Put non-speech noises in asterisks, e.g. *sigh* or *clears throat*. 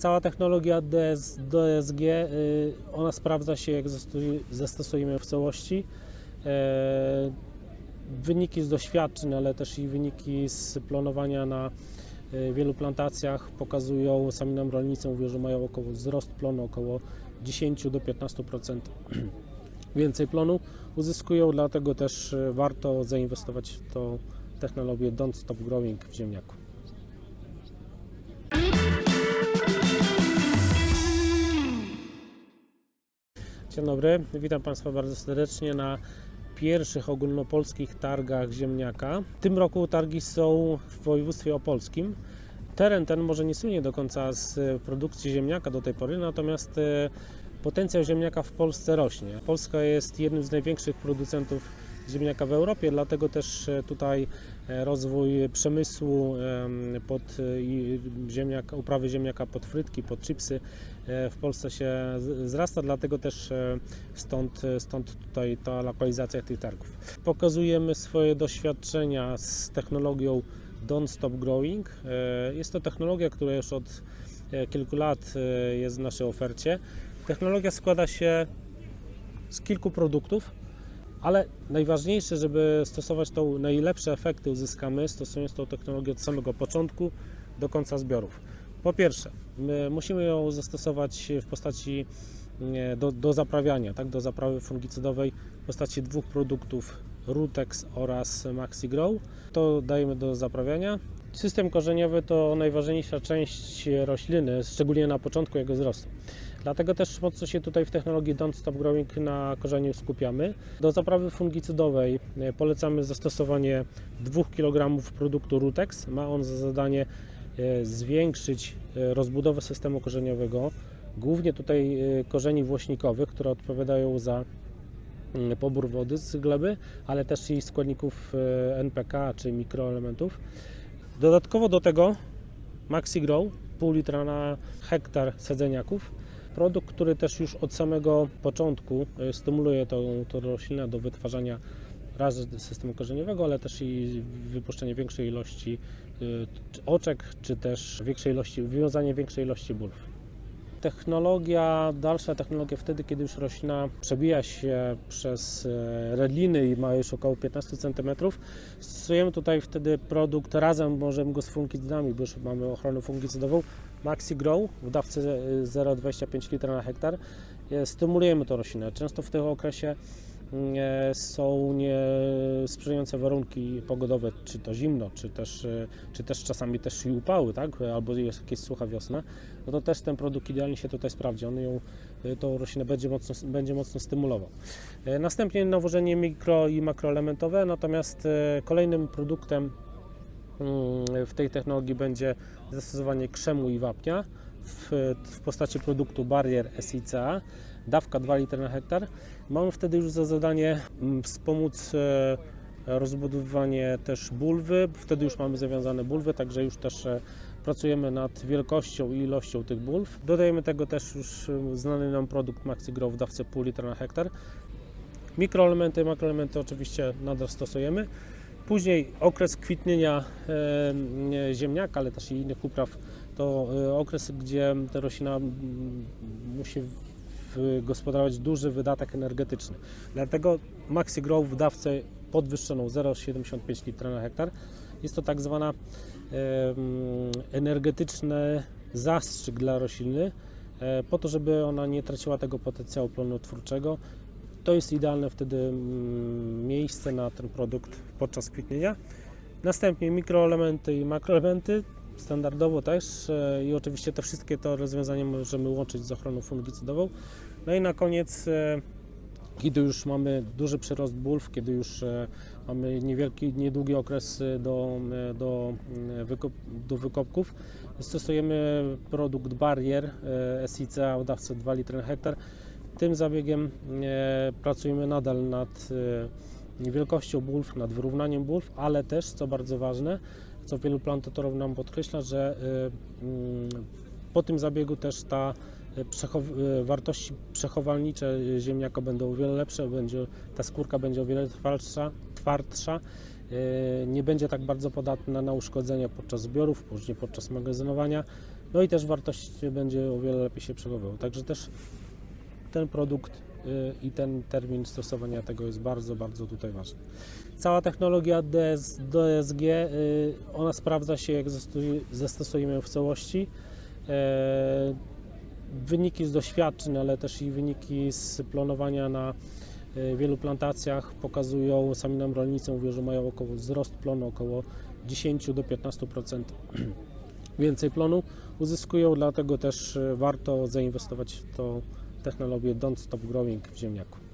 Cała technologia DS, DSG, y, ona sprawdza się, jak zastosu- zastosujemy w całości. E, Wyniki z doświadczeń, ale też i wyniki z planowania na y, wielu plantacjach pokazują, sami nam rolnicy mówią, że mają około wzrost plonu około 10 do 15% *clears throat* więcej plonu uzyskują, dlatego też y, warto zainwestować w tą technologię Don't Stop Growing w ziemniaku. Dzień dobry, witam Państwa bardzo serdecznie na pierwszych ogólnopolskich targach ziemniaka. W tym roku targi są w województwie opolskim. Teren ten może nie słynie do końca z produkcji ziemniaka do tej pory, natomiast e, potencjał ziemniaka w Polsce rośnie. Polska jest jednym z największych producentów ziemniaka w Europie, dlatego też e, tutaj e, rozwój przemysłu em, pod e, ziemniak, uprawy ziemniaka pod frytki, pod chipsy w Polsce się wzrasta, dlatego też stąd, stąd tutaj ta lokalizacja tych targów. Pokazujemy swoje doświadczenia z technologią Don't Stop Growing. Jest to technologia, która już od kilku lat jest w naszej ofercie. Technologia składa się z kilku produktów, ale najważniejsze, żeby stosować tą najlepsze efekty uzyskamy, stosując tą technologię od samego początku do końca zbiorów. Po pierwsze, my musimy ją zastosować w postaci do, do zaprawiania, tak, do zaprawy fungicydowej w postaci dwóch produktów Rutex oraz MaxiGrow. To dajemy do zaprawiania. System korzeniowy to najważniejsza część rośliny, szczególnie na początku jego wzrostu. Dlatego też mocno się tutaj w technologii Don't Stop Growing na korzeniu skupiamy. Do zaprawy fungicydowej e, polecamy zastosowanie 2 kg produktu Rutex. Ma on za zadanie e, zwiększyć e, rozbudowę systemu korzeniowego, głównie tutaj korzeni włośnikowych, które odpowiadają za mm, pobór wody z gleby, ale też i składników NPK czy mikroelementów. Dodatkowo do tego MaxiGrow, pół litra na hektar sadzeniaków. Produkt, który też już od samego początku e, stymuluje tą, tą roślinę do wytwarzania raz systemu korzeniowego, ale też i wypuszczenie większej ilości e, oczek, czy też większej ilości, wywiązanie większej ilości bulw. Technologia, dalsza technologia wtedy, kiedy już roślina przebija się przez e, redliny i ma już około 15 cm. Stosujemy tutaj wtedy produkt, razem możemy go z fungicydami, bo już mamy ochronę fungicydową, MaxiGrow w dawce e, 0,25 litra na hektar. E, Stymulujemy tą roślinę. Często w tym okresie e, są niesprzyjające warunki pogodowe, czy to zimno, czy też, e, czy też czasami też i upały, tak? albo jest jakieś sucha wiosna, no to też ten produkt idealnie się tutaj sprawdzi. On ją, e, tą roślinę będzie mocno, będzie mocno stymulował. E, Następnie nawożenie mikro i makroelementowe, natomiast kolejnym produktem mm, w tej technologii będzie zastosowanie krzemu i wapnia w, w postaci produktu Barrier SICA, dawka 2 litry na hektar. Mamy wtedy już za zadanie mm, wspomóc e, rozbudowywanie też bulwy, wtedy już mamy zawiązane bulwy, także już też e, pracujemy nad wielkością i ilością tych bulw. Dodajemy tego też już e, znany nam produkt MaxiGrow w dawce pół litra na hektar. Mikroelementy, makroelementy oczywiście nadal stosujemy. Później okres kwitnienia ziemniaka, ale też i innych upraw, to okres, gdzie ta roślina mm, musi gospodarować duży wydatek energetyczny. Dlatego MaxiGrow w dawce podwyższoną 0,75 litra na hektar jest to tak zwana energetyczny zastrzyk dla rośliny, e, po to, żeby ona nie traciła tego potencjału plonotwórczego. To jest idealne wtedy miejsce na ten produkt podczas kwitnienia. Następnie mikroelementy i makroelementy, standardowo też e, i oczywiście te wszystkie to rozwiązania możemy łączyć z ochroną fungicydową. No i na koniec, e, kiedy już mamy duży przyrost bulw, kiedy już e, mamy niewielki, niedługi okres do, do, wykop, do wykopków, stosujemy produkt Barrier e, SICA o dawce 2 litry na hektar. Tym zabiegiem pracujemy nadal nad wielkością bulw, nad wyrównaniem bulw, ale też, co bardzo ważne, co wielu plantatorów nam podkreśla, że e, mm, po tym zabiegu też ta e, przechow- e, wartości przechowalnicze ziemniaka będą o wiele lepsze, będzie, ta skórka będzie o wiele twardsza, twardsza nie będzie tak bardzo podatna na uszkodzenia podczas zbiorów, później podczas magazynowania. No i też wartość będzie o wiele lepiej się przechowywał. Także też ten produkt y, i ten termin stosowania tego jest bardzo, bardzo tutaj ważny. Cała technologia DS, DSG, y, ona sprawdza się jak zastosu- zastosujemy ją w całości. E, Wyniki z doświadczeń, ale też i wyniki z planowania na y, wielu plantacjach pokazują, sami nam rolnicy mówią, że mają około wzrost plonu około 10 do 15% *clears throat* więcej plonu uzyskują, dlatego też y, warto zainwestować w tą technologię Don't Stop Growing w ziemniaku.